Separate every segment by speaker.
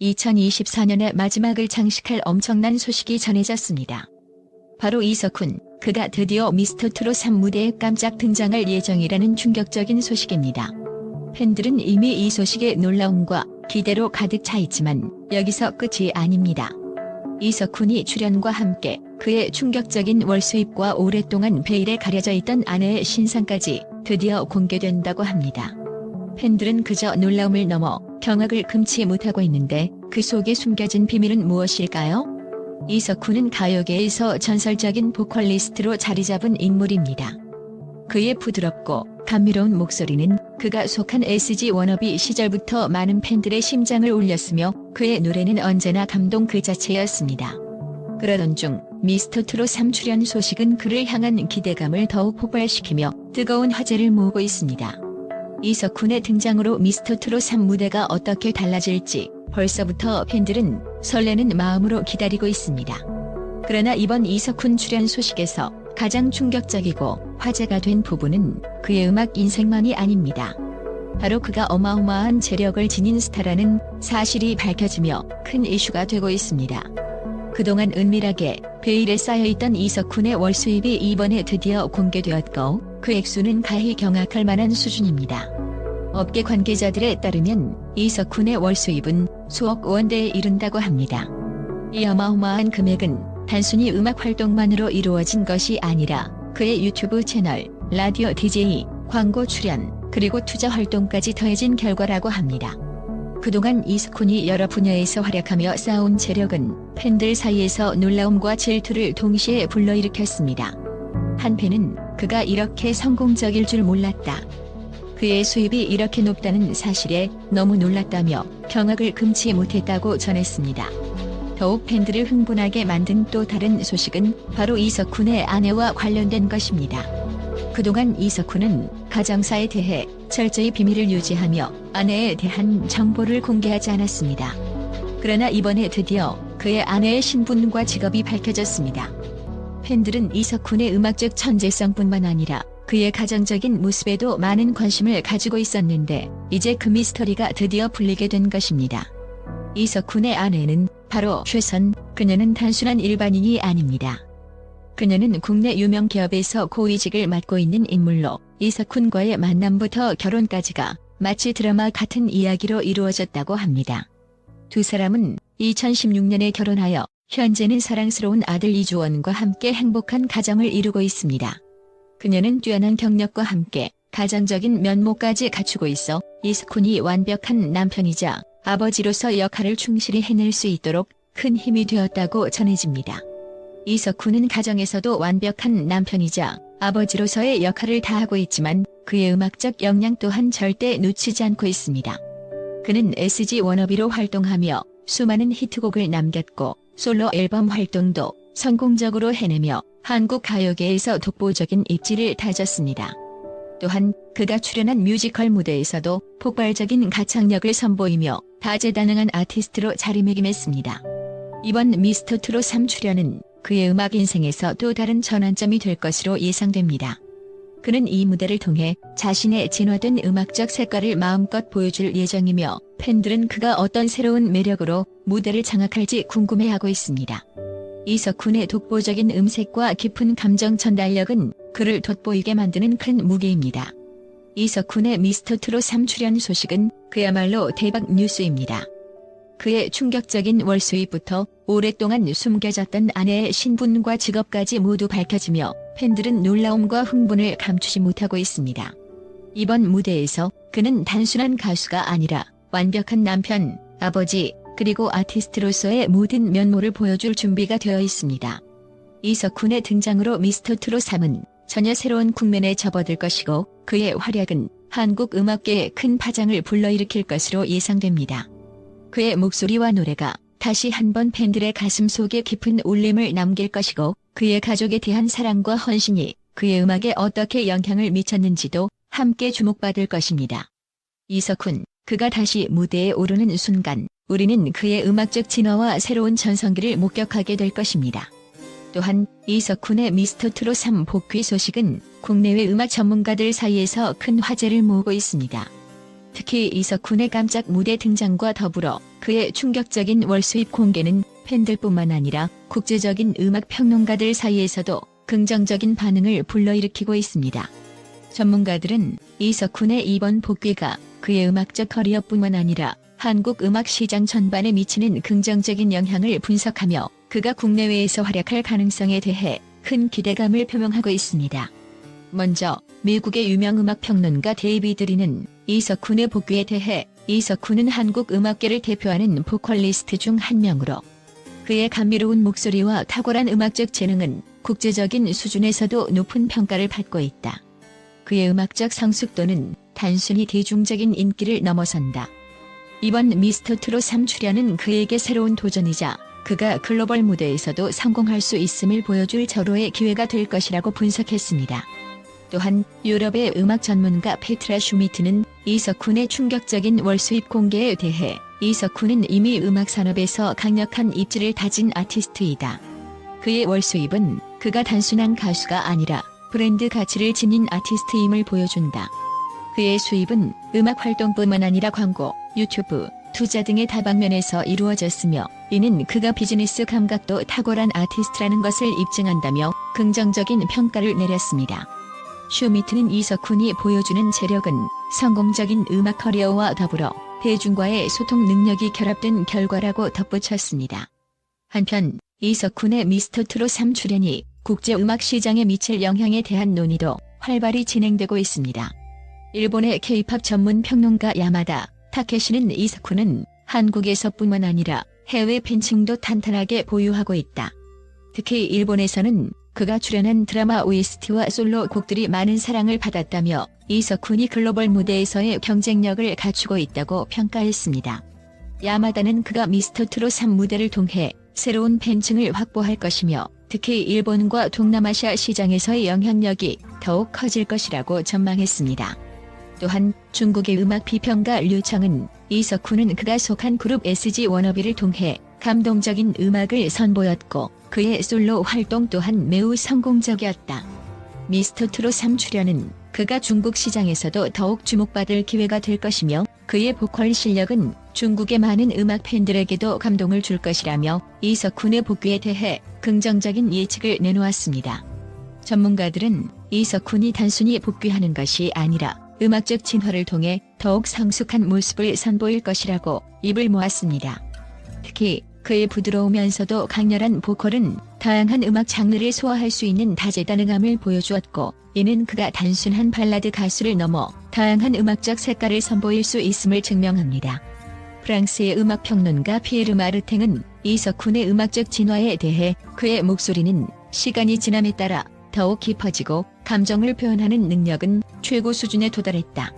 Speaker 1: 2024년의 마지막을 장식할 엄청난 소식이 전해졌습니다. 바로 이석훈, 그가 드디어 미스터 트롯 3 무대에 깜짝 등장할 예정이라는 충격적인 소식입니다. 팬들은 이미 이 소식에 놀라움과 기대로 가득 차 있지만 여기서 끝이 아닙니다. 이석훈이 출연과 함께 그의 충격적인 월수입과 오랫동안 베일에 가려져 있던 아내의 신상까지 드디어 공개된다고 합니다. 팬들은 그저 놀라움을 넘어 경악을 금치 못하고 있는데 그 속에 숨겨진 비밀은 무엇일까요? 이석훈은 가요계에서 전설적인 보컬리스트로 자리 잡은 인물입니다. 그의 부드럽고 감미로운 목소리는 그가 속한 SG 워너비 시절부터 많은 팬들의 심장을 울렸으며 그의 노래는 언제나 감동 그 자체였습니다. 그러던 중 미스터 트롯 3 출연 소식은 그를 향한 기대감을 더욱 폭발시키며 뜨거운 화제를 모으고 있습니다. 이석훈의 등장으로 미스터 트롯 3 무대가 어떻게 달라질지 벌써부터 팬들은 설레는 마음으로 기다리고 있습니다. 그러나 이번 이석훈 출연 소식에서 가장 충격적이고 화제가 된 부분은 그의 음악 인생만이 아닙니다. 바로 그가 어마어마한 재력을 지닌 스타라는 사실이 밝혀지며 큰 이슈가 되고 있습니다. 그동안 은밀하게 베일에 쌓여있던 이석훈의 월 수입이 이번에 드디어 공개되었고 그 액수는 가히 경악할 만한 수준입니다. 업계 관계자들에 따르면 이석훈의 월 수입은 수억 원대에 이른다고 합니다. 이 어마어마한 금액은 단순히 음악 활동만으로 이루어진 것이 아니라 그의 유튜브 채널, 라디오 DJ, 광고 출연, 그리고 투자 활동까지 더해진 결과라고 합니다. 그동안 이스쿤이 여러 분야에서 활약하며 쌓아온 재력은 팬들 사이에서 놀라움과 질투를 동시에 불러일으켰습니다. 한편은 그가 이렇게 성공적일 줄 몰랐다. 그의 수입이 이렇게 높다는 사실에 너무 놀랐다며 경악을 금치 못했다고 전했습니다. 더욱 팬들을 흥분하게 만든 또 다른 소식은 바로 이석훈의 아내와 관련된 것입니다. 그동안 이석훈은 가정사에 대해 철저히 비밀을 유지하며 아내에 대한 정보를 공개하지 않았습니다. 그러나 이번에 드디어 그의 아내의 신분과 직업이 밝혀졌습니다. 팬들은 이석훈의 음악적 천재성뿐만 아니라 그의 가정적인 모습에도 많은 관심을 가지고 있었는데 이제 그 미스터리가 드디어 풀리게 된 것입니다. 이석훈의 아내는 바로 최선, 그녀는 단순한 일반인이 아닙니다. 그녀는 국내 유명 기업에서 고위직을 맡고 있는 인물로 이석훈과의 만남부터 결혼까지가 마치 드라마 같은 이야기로 이루어졌다고 합니다. 두 사람은 2016년에 결혼하여 현재는 사랑스러운 아들 이주원과 함께 행복한 가정을 이루고 있습니다. 그녀는 뛰어난 경력과 함께 가정적인 면모까지 갖추고 있어 이스쿤이 완벽한 남편이자 아버지로서 역할을 충실히 해낼 수 있도록 큰 힘이 되었다고 전해집니다. 이석훈은 가정에서도 완벽한 남편이자 아버지로서의 역할을 다하고 있지만 그의 음악적 역량 또한 절대 놓치지 않고 있습니다. 그는 SG 워너비로 활동하며 수많은 히트곡을 남겼고 솔로 앨범 활동도 성공적으로 해내며 한국 가요계에서 독보적인 입지를 다졌습니다. 또한 그가 출연한 뮤지컬 무대에서도 폭발적인 가창력을 선보이며 다재다능한 아티스트로 자리매김했습니다. 이번 미스터 트롯 3 출연은 그의 음악 인생에서 또 다른 전환점이 될 것으로 예상됩니다. 그는 이 무대를 통해 자신의 진화된 음악적 색깔을 마음껏 보여줄 예정이며 팬들은 그가 어떤 새로운 매력으로 무대를 장악할지 궁금해하고 있습니다. 이석훈의 독보적인 음색과 깊은 감정 전달력은 그를 돋보이게 만드는 큰 무게입니다. 이석훈의 미스터 트롯 3 출연 소식은 그야말로 대박 뉴스입니다. 그의 충격적인 월 수입부터 오랫동안 숨겨졌던 아내의 신분과 직업까지 모두 밝혀지며 팬들은 놀라움과 흥분을 감추지 못하고 있습니다. 이번 무대에서 그는 단순한 가수가 아니라 완벽한 남편, 아버지, 그리고 아티스트로서의 모든 면모를 보여줄 준비가 되어 있습니다. 이석훈의 등장으로 미스터 트롯 3은 전혀 새로운 국면에 접어들 것이고 그의 활약은 한국 음악계에 큰 파장을 불러일으킬 것으로 예상됩니다. 그의 목소리와 노래가 다시 한번 팬들의 가슴 속에 깊은 울림을 남길 것이고 그의 가족에 대한 사랑과 헌신이 그의 음악에 어떻게 영향을 미쳤는지도 함께 주목받을 것입니다. 이석훈, 그가 다시 무대에 오르는 순간 우리는 그의 음악적 진화와 새로운 전성기를 목격하게 될 것입니다. 또한 이석훈의 미스터 트롯 3 복귀 소식은 국내외 음악 전문가들 사이에서 큰 화제를 모으고 있습니다. 특히 이석훈의 깜짝 무대 등장과 더불어 그의 충격적인 월 수입 공개는 팬들뿐만 아니라 국제적인 음악 평론가들 사이에서도 긍정적인 반응을 불러일으키고 있습니다. 전문가들은 이석훈의 이번 복귀가 그의 음악적 커리어뿐만 아니라 한국 음악 시장 전반에 미치는 긍정적인 영향을 분석하며 그가 국내외에서 활약할 가능성에 대해 큰 기대감을 표명하고 있습니다. 먼저 미국의 유명 음악 평론가 데이비드 리는 이석훈의 복귀에 대해 이석훈은 한국 음악계를 대표하는 보컬리스트 중 한 명으로 그의 감미로운 목소리와 탁월한 음악적 재능은 국제적인 수준에서도 높은 평가를 받고 있다. 그의 음악적 성숙도는 단순히 대중적인 인기를 넘어선다. 이번 미스터 트롯 3 출연은 그에게 새로운 도전이자 그가 글로벌 무대에서도 성공할 수 있음을 보여줄 절호의 기회가 될 것이라고 분석했습니다. 또한 유럽의 음악 전문가 페트라 슈미트는 이석훈의 충격적인 월 수입 공개에 대해 이석훈은 이미 음악 산업에서 강력한 입지를 다진 아티스트이다. 그의 월 수입은 그가 단순한 가수가 아니라 브랜드 가치를 지닌 아티스트임을 보여준다. 그의 수입은 음악 활동뿐만 아니라 광고, 유튜브, 투자 등의 다방면에서 이루어졌으며 이는 그가 비즈니스 감각도 탁월한 아티스트라는 것을 입증한다며 긍정적인 평가를 내렸습니다. 슈미트는 이석훈이 보여주는 재력은 성공적인 음악 커리어와 더불어 대중과의 소통 능력이 결합된 결과라고 덧붙였습니다. 한편 이석훈의 미스터 트롯 3 출연이 국제 음악 시장에 미칠 영향에 대한 논의도 활발히 진행되고 있습니다. 일본의 K-팝 전문 평론가 야마다 타케시는 이석훈은 한국에서뿐만 아니라 해외 팬층도 탄탄하게 보유하고 있다. 특히 일본에서는 그가 출연한 드라마 OST와 솔로 곡들이 많은 사랑을 받았다며 이석훈이 글로벌 무대에서의 경쟁력을 갖추고 있다고 평가했습니다. 야마다는 그가 미스터 트롯 3 무대를 통해 새로운 팬층을 확보할 것이며 특히 일본과 동남아시아 시장에서의 영향력이 더욱 커질 것이라고 전망했습니다. 또한 중국의 음악 비평가 류청은 이석훈은 그가 속한 그룹 SG 워너비를 통해 감동적인 음악을 선보였고 그의 솔로 활동 또한 매우 성공적이었다. 미스터 트롯 3 출연은 그가 중국 시장에서도 더욱 주목받을 기회가 될 것이며 그의 보컬 실력은 중국의 많은 음악 팬들에게도 감동을 줄 것이라며 이석훈의 복귀에 대해 긍정적인 예측을 내놓았습니다. 전문가들은 이석훈이 단순히 복귀하는 것이 아니라 음악적 진화를 통해 더욱 성숙한 모습을 선보일 것이라고 입을 모았습니다. 특히 그의 부드러우면서도 강렬한 보컬은 다양한 음악 장르를 소화할 수 있는 다재다능함을 보여주었고 이는 그가 단순한 발라드 가수를 넘어 다양한 음악적 색깔을 선보일 수 있음을 증명합니다. 프랑스의 음악 평론가 피에르 마르탱은 이석훈의 음악적 진화에 대해 그의 목소리는 시간이 지남에 따라 더욱 깊어지고 감정을 표현하는 능력은 최고 수준에 도달했다.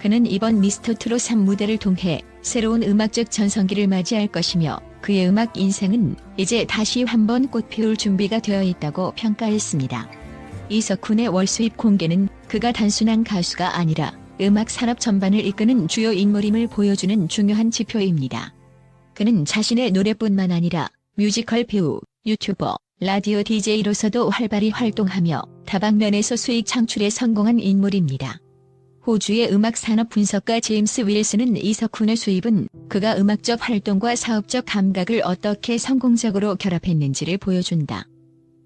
Speaker 1: 그는 이번 미스터 트롯 3 무대를 통해 새로운 음악적 전성기를 맞이할 것이며 그의 음악 인생은 이제 다시 한번 꽃피울 준비가 되어 있다고 평가했습니다. 이석훈의 월 수입 공개는 그가 단순한 가수가 아니라 음악 산업 전반을 이끄는 주요 인물임을 보여주는 중요한 지표입니다. 그는 자신의 노래뿐만 아니라 뮤지컬 배우, 유튜버, 라디오 DJ로서도 활발히 활동하며 다방면에서 수익 창출에 성공한 인물입니다. 호주의 음악 산업 분석가 제임스 윌슨은 이석훈의 수입은 그가 음악적 활동과 사업적 감각을 어떻게 성공적으로 결합했는지를 보여준다.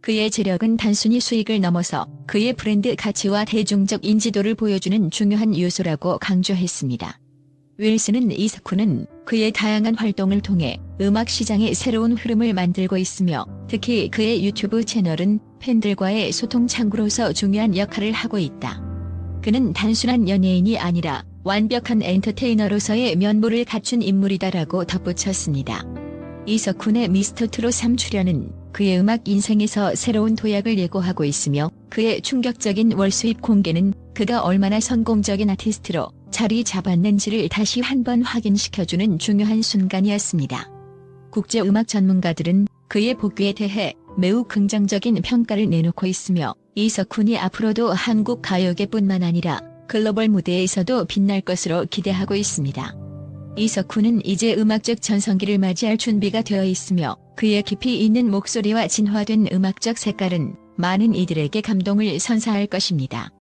Speaker 1: 그의 재력은 단순히 수익을 넘어서 그의 브랜드 가치와 대중적 인지도를 보여주는 중요한 요소라고 강조했습니다. 윌슨은 이석훈은 그의 다양한 활동을 통해 음악 시장의 새로운 흐름을 만들고 있으며 특히 그의 유튜브 채널은 팬들과의 소통 창구로서 중요한 역할을 하고 있다. 그는 단순한 연예인이 아니라 완벽한 엔터테이너로서의 면모를 갖춘 인물이다라고 덧붙였습니다. 이석훈의 미스터 트롯 3 출연은 그의 음악 인생에서 새로운 도약을 예고하고 있으며 그의 충격적인 월 수입 공개는 그가 얼마나 성공적인 아티스트로 자리 잡았는지를 다시 한번 확인시켜주는 중요한 순간이었습니다. 국제 음악 전문가들은 그의 복귀에 대해 매우 긍정적인 평가를 내놓고 있으며 이석훈이 앞으로도 한국 가요계뿐만 아니라 글로벌 무대에서도 빛날 것으로 기대하고 있습니다. 이석훈은 이제 음악적 전성기를 맞이할 준비가 되어 있으며 그의 깊이 있는 목소리와 진화된 음악적 색깔은 많은 이들에게 감동을 선사할 것입니다.